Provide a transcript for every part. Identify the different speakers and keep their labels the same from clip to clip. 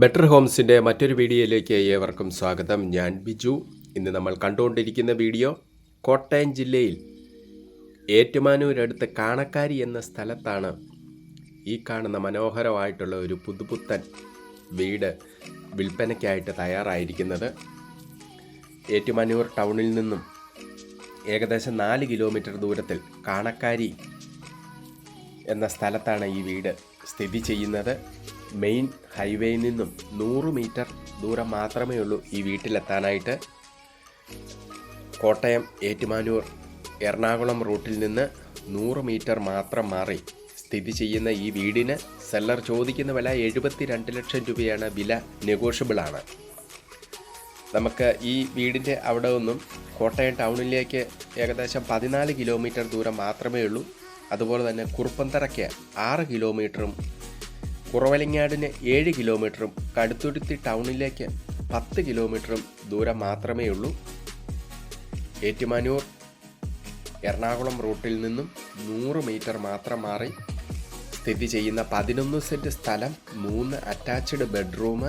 Speaker 1: Better ഹോംസിന്റെ മറ്റൊരു വീഡിയോയിലേക്ക് ഏവർക്കും സ്വാഗതം. ഞാൻ ബിജു. ഇന്ന് നമ്മൾ കണ്ടുകൊണ്ടിരിക്കുന്ന വീഡിയോ കോട്ടയം ജില്ലയിൽ ഏറ്റുമാനൂരടുത്ത് കാണക്കാരി എന്ന സ്ഥലത്താണ് ഈ കാണുന്ന മനോഹരമായിട്ടുള്ള ഒരു പുതുപുത്തൻ വീട് വിൽപ്പനയ്ക്കായിട്ട് തയ്യാറായിരിക്കുന്നത്. ഏറ്റുമാനൂർ ടൗണിൽ നിന്നും ഏകദേശം നാല് കിലോമീറ്റർ ദൂരത്തിൽ കാണക്കാരി എന്ന സ്ഥലത്താണ് ഈ വീട് സ്ഥിതി ചെയ്യുന്നത്. മെയിൻ ഹൈവേയിൽ നിന്നും നൂറ് മീറ്റർ ദൂരം മാത്രമേ ഉള്ളൂ ഈ വീട്ടിലെത്താനായിട്ട്. കോട്ടയം ഏറ്റുമാനൂർ എറണാകുളം റൂട്ടിൽ നിന്ന് നൂറ് മീറ്റർ മാത്രം മാറി സ്ഥിതി ചെയ്യുന്ന ഈ വീടിന് സെല്ലർ ചോദിക്കുന്ന വില എഴുപത്തി രണ്ട് ലക്ഷം രൂപയാണ്. വില നെഗോഷ്യബിളാണ്. നമുക്ക് ഈ വീടിന്റെ അവിടെ നിന്നും കോട്ടയം ടൗണിലേക്ക് ഏകദേശം പതിനാല് കിലോമീറ്റർ ദൂരം മാത്രമേ ഉള്ളൂ. അതുപോലെ തന്നെ കുറുപ്പന്തറയ്ക്ക് ആറ് കിലോമീറ്ററും കുറവലങ്ങാടിന് ഏഴ് കിലോമീറ്ററും കടുത്തുരുത്തി ടൗണിലേക്ക് പത്ത് കിലോമീറ്ററും ദൂരം മാത്രമേ ഉള്ളൂ ഏറ്റുമാനൂർ എറണാകുളം റൂട്ടിൽ നിന്നും നൂറ് മീറ്റർ മാത്രം മാറി. സ്ഥിതി ചെയ്യുന്ന പതിനൊന്ന് സെന്റ് സ്ഥലം മൂന്ന് അറ്റാച്ച്ഡ് ബെഡ്റൂം.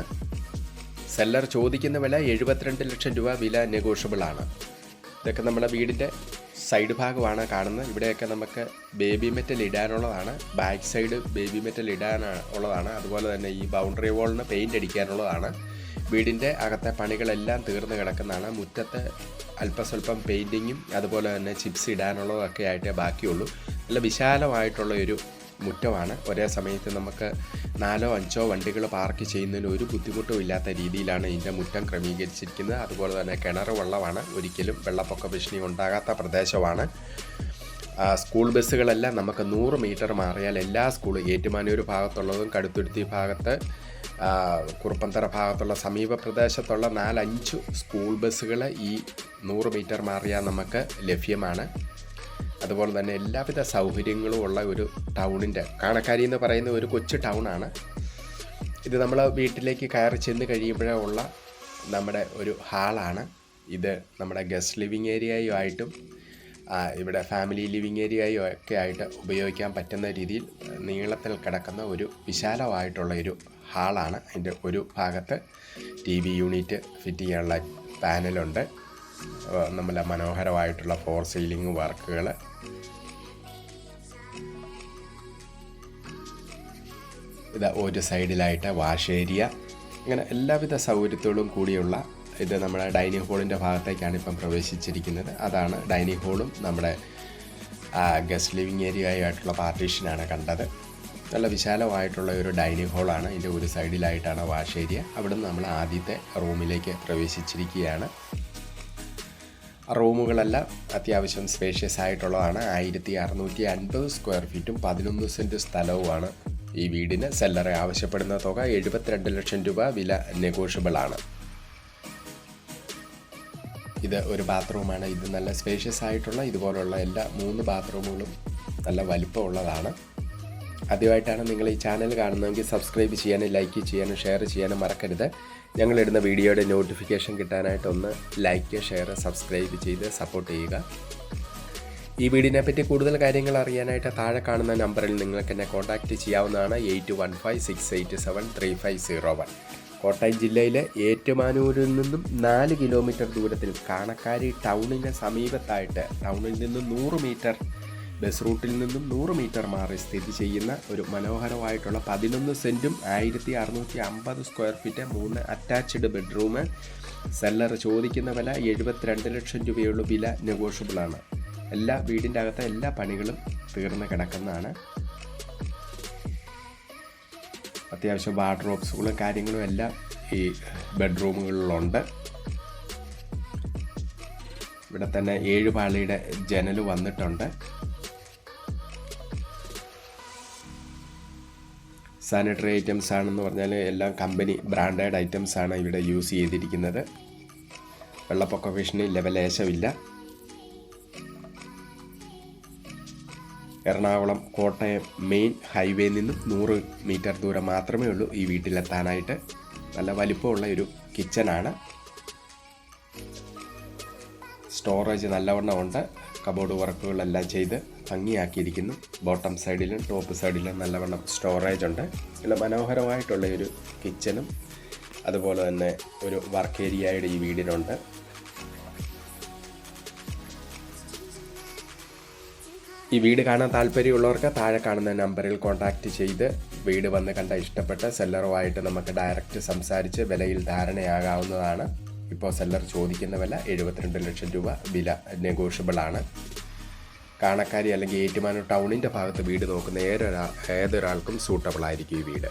Speaker 1: സെല്ലർ ചോദിക്കുന്ന വില എഴുപത്തിരണ്ട് ലക്ഷം രൂപ വില നെഗോഷ്യബിൾ ആണ് ഇതൊക്കെ നമ്മുടെ വീടിന്റെ സൈഡ് ഭാഗമാണ് കാണുന്നത്. ഇവിടെയൊക്കെ നമുക്ക് ബേബി മെറ്റൽ ഇടാനുള്ളതാണ്. ബാക്ക് സൈഡ് ബേബി മെറ്റൽ ഇടാൻ ഉള്ളതാണ്. അതുപോലെ തന്നെ ഈ ബൗണ്ടറി വാളിന് പെയിന്റ് അടിക്കാനുള്ളതാണ്. വീടിന്റെ അകത്തെ പണികളെല്ലാം തീർന്നു കിടക്കുന്നതാണ്. മുറ്റത്ത് അല്പസ്വല്പം പെയിന്റിങ്ങും അതുപോലെ തന്നെ ചിപ്സ് ഇടാനുള്ളതൊക്കെ ആയിട്ടേ ബാക്കിയുള്ളൂ. നല്ല വിശാലമായിട്ടുള്ള ഒരു മുറ്റമാണ്. ഒരേ സമയത്ത് നമുക്ക് നാലോ അഞ്ചോ വണ്ടികൾ പാർക്ക് ചെയ്യുന്നതിന് ഒരു ബുദ്ധിമുട്ടും ഇല്ലാത്ത രീതിയിലാണ് ഇതിന്റെ മുറ്റം ക്രമീകരിച്ചിരിക്കുന്നത്. അതുപോലെ തന്നെ കിണർ വെള്ളമാണ് ഒരിക്കലും വെള്ളപ്പൊക്ക ഭീഷണി ഉണ്ടാകാത്ത പ്രദേശമാണ്. സ്കൂൾ ബസ്സുകളെല്ലാം നമുക്ക് നൂറ് മീറ്റർ മാറിയാൽ എല്ലാ സ്കൂളും ഏറ്റുമാനൂർ ഭാഗത്തുള്ളതും കടുത്തുരുത്തി ഭാഗത്ത് കുറുപ്പന്തറ ഭാഗത്തുള്ള സമീപ പ്രദേശത്തുള്ള നാലഞ്ച് സ്കൂൾ ബസ്സുകൾ ഈ നൂറ് മീറ്റർ മാറിയാൽ നമുക്ക് ലഭ്യമാണ്. അതുപോലെ തന്നെ എല്ലാവിധ സൗകര്യങ്ങളും ഉള്ള ഒരു ടൗണിന്റെ കാണക്കാരി എന്ന് പറയുന്ന ഒരു കൊച്ചു ടൗണാണ്. ഇത് നമ്മൾ വീട്ടിലേക്ക് കയറി ചെന്ന് കഴിയുമ്പോഴേ ഉള്ള നമ്മുടെ ഒരു ഹാളാണ്. ഇത് നമ്മുടെ ഗസ്റ്റ് ലിവിങ് ഏരിയയുമായിട്ടും ഇവിടെ ഫാമിലി ലിവിങ് ഏരിയയും ഒക്കെ ആയിട്ട് ഉപയോഗിക്കാൻ പറ്റുന്ന രീതിയിൽ നീളത്തിൽ കിടക്കുന്ന ഒരു വിശാലമായിട്ടുള്ള ഒരു ഹാളാണ്. അതിന്റെ ഒരു ഭാഗത്ത് ടി വി യൂണിറ്റ് ഫിറ്റ് ചെയ്യാനുള്ള പാനലുണ്ട്. നമ്മളെ മനോഹരമായിട്ടുള്ള ഫോർ സീലിംഗ് വർക്കുകൾ ഇത് ഒരു സൈഡിലായിട്ട് വാഷ് ഏരിയ ഇങ്ങനെ എല്ലാവിധ സൗകര്യത്തോടും കൂടിയുള്ള ഇത് നമ്മുടെ ഡൈനിങ് ഹോളിന്റെ ഭാഗത്തേക്കാണ് ഇപ്പം പ്രവേശിച്ചിരിക്കുന്നത്. അതാണ് ഡൈനിങ് ഹോളും നമ്മുടെ ഗസ്റ്റ് ലിവിങ് ഏരിയയായിട്ടുള്ള പാർട്ടീഷനാണ് കണ്ടത്. നല്ല വിശാലമായിട്ടുള്ള ഒരു ഡൈനിങ് ഹോളാണ് ഇതിന്റെ ഒരു സൈഡിലായിട്ടാണ് വാഷ് ഏരിയ അവിടെ നമ്മൾ ആദ്യത്തെ റൂമിലേക്ക് പ്രവേശിച്ചിരിക്കുകയാണ്. റൂമുകളെല്ലാം അത്യാവശ്യം സ്പേഷ്യസ് ആയിട്ടുള്ളതാണ്. ആയിരത്തി അറുന്നൂറ്റി അൻപത് സ്ക്വയർ ഫീറ്റും പതിനൊന്ന് സെന്റ് സ്ഥലവുമാണ് ഈ വീടിന്. സെല്ലറെ ആവശ്യപ്പെടുന്ന തുക എഴുപത്തിരണ്ട് ലക്ഷം രൂപ വില നെഗോഷ്യബിൾ ആണ്. ഇത് ഒരു ബാത്റൂമാണ് ഇത് നല്ല സ്പേഷ്യസ് ആയിട്ടുള്ള ഇതുപോലുള്ള എല്ലാ മൂന്ന് ബാത്റൂമുകളും നല്ല വലിപ്പമുള്ളതാണ്. ആദ്യമായിട്ടാണ് നിങ്ങൾ ഈ ചാനൽ കാണുന്നതെങ്കിൽ സബ്സ്ക്രൈബ് ചെയ്യാനും ലൈക്ക് ചെയ്യാനും ഷെയർ ചെയ്യാനും മറക്കരുത്. ഞങ്ങളിടുന്ന വീഡിയോയുടെ നോട്ടിഫിക്കേഷൻ കിട്ടാനായിട്ടൊന്ന് ലൈക്ക് ഷെയർ സബ്സ്ക്രൈബ് ചെയ്ത് സപ്പോർട്ട് ചെയ്യുക. ഈ വീടിനെ പറ്റി കൂടുതൽ കാര്യങ്ങൾ അറിയാനായിട്ട് താഴെ കാണുന്ന നമ്പറിൽ നിങ്ങൾക്ക് എന്നെ കോൺടാക്റ്റ് ചെയ്യാവുന്നതാണ് eight one five six eight seven three five zero one. Kottayam ജില്ലയിലെ ഏറ്റുമാനൂരിൽ നിന്നും നാല് കിലോമീറ്റർ ദൂരത്തിൽ കാണക്കാരി ടൗണിന് സമീപത്തായിട്ട് ടൗണിൽ നിന്ന് നൂറ് മീറ്റർ ബസ് റൂട്ടിൽ നിന്നും നൂറ് മീറ്റർ മാറി സ്ഥിതി ചെയ്യുന്ന ഒരു മനോഹരമായിട്ടുള്ള പതിനൊന്ന് സെന്റും ആയിരത്തി അറുന്നൂറ്റി അമ്പത് സ്ക്വയർ ഫീറ്റ് മൂന്ന് അറ്റാച്ച്ഡ് ബെഡ്റൂം. സെല്ലർ ചോദിക്കുന്ന വില എഴുപത്തിരണ്ട് ലക്ഷം രൂപയുള്ള വില നെഗോഷ്യബിളാണ്. എല്ലാ വീടിന്റെ അകത്തെ എല്ലാ പണികളും തീർന്നു കിടക്കുന്നതാണ്. അത്യാവശ്യം വാർഡ്രോബ്സുകളും കാര്യങ്ങളും എല്ലാം ഈ ബെഡ്റൂമുകളിലുണ്ട്. ഇവിടെ തന്നെ ഏഴ് പാളിയുടെ ജനൽ വന്നിട്ടുണ്ട്. സാനിറ്ററി ഐറ്റംസ് ആണെന്ന് പറഞ്ഞാൽ എല്ലാം കമ്പനി ബ്രാൻഡഡ് ഐറ്റംസ് ആണ് ഇവിടെ യൂസ് ചെയ്തിരിക്കുന്നത്. വെള്ളപ്പൊക്ക ഭീഷണി ലെവലേശമില്ല എറണാകുളം കോട്ടയം മെയിൻ ഹൈവേയിൽ നിന്നും നൂറ് മീറ്റർ ദൂരം മാത്രമേ ഉള്ളൂ ഈ വീട്ടിലെത്താനായിട്ട്. നല്ല വലിപ്പമുള്ള ഒരു കിച്ചനാണ് സ്റ്റോറേജ് നല്ലവണ്ണം ഉണ്ട്. കബോർഡ് വർക്കുകളെല്ലാം ചെയ്ത് ഭംഗിയാക്കിയിരിക്കുന്നു. ബോട്ടം സൈഡിലും ടോപ്പ് സൈഡിലും നല്ലവണ്ണം സ്റ്റോറേജ് ഉണ്ട്. നല്ല മനോഹരമായിട്ടുള്ള ഒരു കിച്ചനും അതുപോലെ തന്നെ ഒരു വർക്ക് ഏരിയയുടെ ഈ വീടിനുണ്ട്. ഈ വീട് കാണാൻ താല്പര്യമുള്ളവർക്ക് താഴെ കാണുന്ന നമ്പറിൽ കോൺടാക്റ്റ് ചെയ്ത് വീട് വന്ന് കണ്ട ഇഷ്ടപ്പെട്ട സെല്ലറുമായിട്ട് നമുക്ക് ഡയറക്റ്റ് സംസാരിച്ച് വിലയിൽ ധാരണയാകാവുന്നതാണ്. ഇപ്പോൾ സെല്ലർ ചോദിക്കുന്ന വില എഴുപത്തിരണ്ട് ലക്ഷം രൂപ വില നെഗോഷ്യബിൾ ആണ്. കാണക്കാരി അല്ലെങ്കിൽ ഏറ്റുമാനൂർ ടൗണിന്റെ ഭാഗത്ത് വീട് നോക്കുന്ന ഏതൊരാ ഏതൊരാൾക്കും സൂട്ടബിൾ ആയിരിക്കും ഈ വീട്.